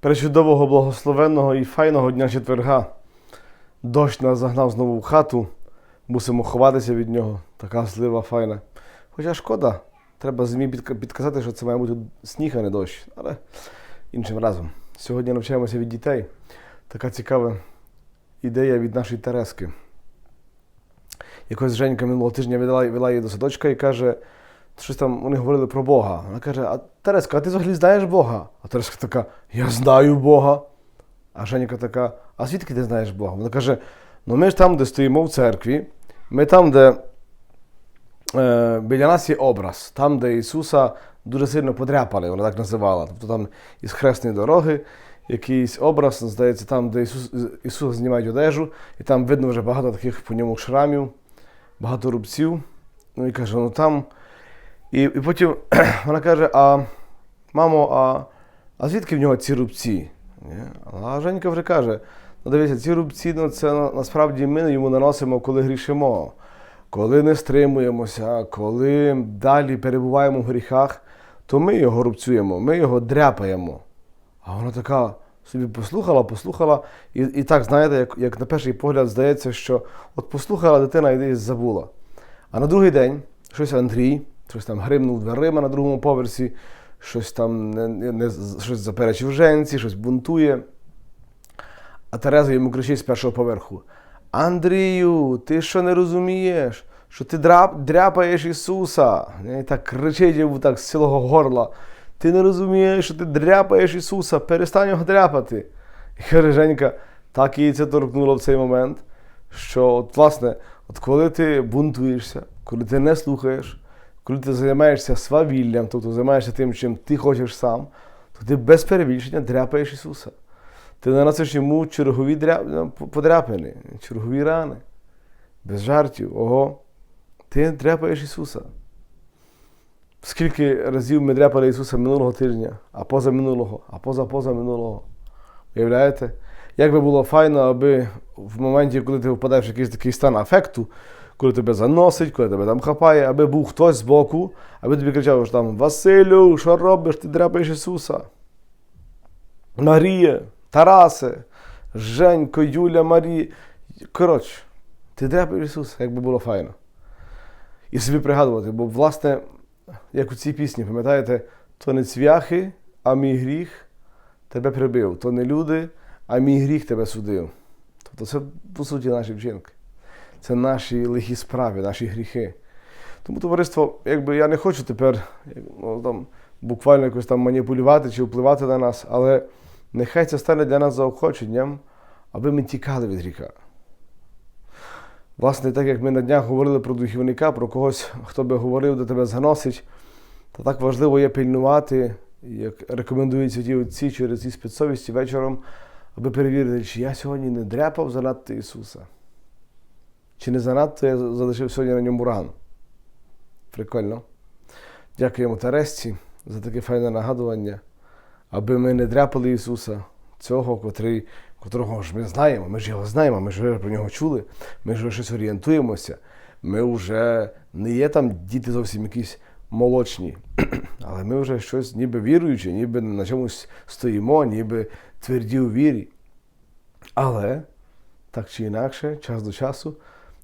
Пречудового, благословенного і файного дня четверга. Дощ нас загнав знову в хату, мусимо ховатися від нього. Така злива файна. Хоча шкода, треба змі підказати, що це має бути сніг, а не дощ. Але іншим разом. Сьогодні навчаємося від дітей. Така цікава ідея від нашої Терески. Якось Женька минулого тижня вела, її до садочка і каже, щось там вони говорили про Бога. Вона каже: А Тереска, а ти взагалі знаєш Бога? А Тереска така, я знаю Бога. А Женька така, а звідки ти знаєш Бога? Вона каже: ну ми ж там, де стоїмо в церкві, ми там, де е, біля нас є образ, там, де Ісуса дуже сильно подряпали, вона так називала. Тобто там із хресної дороги якийсь образ, здається, там, де Ісус, Ісус знімають одежу, і там видно вже багато таких по ньому шрамів, багато рубців. Ну і каже, ну там. І, і потім вона каже: а мамо, а, а звідки в нього ці рубці? А Женька вже каже: ну дивіться, ці рубці ну, це насправді ми йому наносимо, коли грішимо, коли не стримуємося, коли далі перебуваємо в гріхах, то ми його рубцюємо, ми його дряпаємо. А вона така собі послухала, послухала, і, і так, знаєте, як, як на перший погляд здається, що от послухала дитина і десь забула. А на другий день щось Андрій, щось там гримнув дверима на другому поверсі, щось там не, не- щось заперечив женці, щось бунтує. А Тереза йому кричить з першого поверху: Андрію, ти що не розумієш? Що ти драп, дряпаєш Ісуса? І так кричить йому так з цілого горла. Ти не розумієш, що ти дряпаєш Ісуса, перестань його дряпати. І каже Женька, так її це торкнуло в цей момент, що, от, власне, от коли ти бунтуєшся, коли ти не слухаєш, коли ти займаєшся свавіллям, тобто займаєшся тим, чим ти хочеш сам, то ти без перебільшення дряпаєш Ісуса. Ти наносиш йому чергові дря... ну, подряпини, чергові рани. Без жартів. Ого. Ти дряпаєш Ісуса. Скільки разів ми дряпали Ісуса минулого тижня, а поза минулого, а поза поза минулого. Уявляєте? Як би було файно, аби в моменті, коли ти впадаєш в якийсь такий стан афекту, коли тебе заносить, коли тебе там хапає, аби був хтось збоку, аби тобі кричав, що там Василю, що робиш? Ти дряпаєш Ісуса. Марія, Тарасе, Женько, Юля, Марія. Коротше, ти дряпаєш Ісуса, як би було файно. І собі пригадувати, бо, власне, як у цій пісні, пам'ятаєте, то не цвяхи, а мій гріх тебе прибив, то не люди, а мій гріх тебе судив. Тобто це, по суті, наші вчинки. Це наші лихі справи, наші гріхи. Тому, товариство, якби я не хочу тепер ну, там, буквально якось там маніпулювати чи впливати на нас, але нехай це стане для нас заохоченням, аби ми тікали від гріха. Власне, так як ми на днях говорили про духівника, про когось, хто би говорив, до тебе заносить, то так важливо є пильнувати, як рекомендують святі отці через ці спецсовісті вечором, аби перевірити, чи я сьогодні не дряпав занадто Ісуса. Чи не занадто я залишив сьогодні на ньому рану. Прикольно. Дякуємо Тересці за таке файне нагадування, аби ми не дряпали Ісуса, цього, котрий, котрого ж ми знаємо. Ми ж його знаємо, ми ж про нього чули, ми ж щось орієнтуємося. Ми вже не є там діти зовсім якісь молочні, але ми вже щось ніби віруючі, ніби на чомусь стоїмо, ніби тверді у вірі. Але так чи інакше, час до часу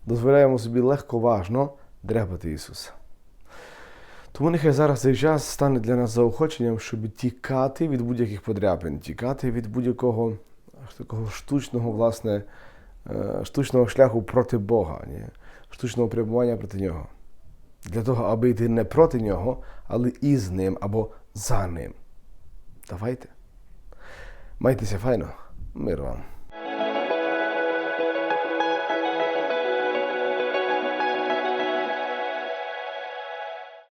дозволяємо собі легковажно дряпати Ісуса. Тому нехай зараз цей час стане для нас заохоченням, щоб тікати від будь-яких подряпин, тікати від будь-якого такого штучного, власне, е, штучного шляху проти Бога, ні? штучного перебування проти нього. Для того, аби йти не проти нього, але і з ним або за ним. Давайте. Майтеся файно, мир вам.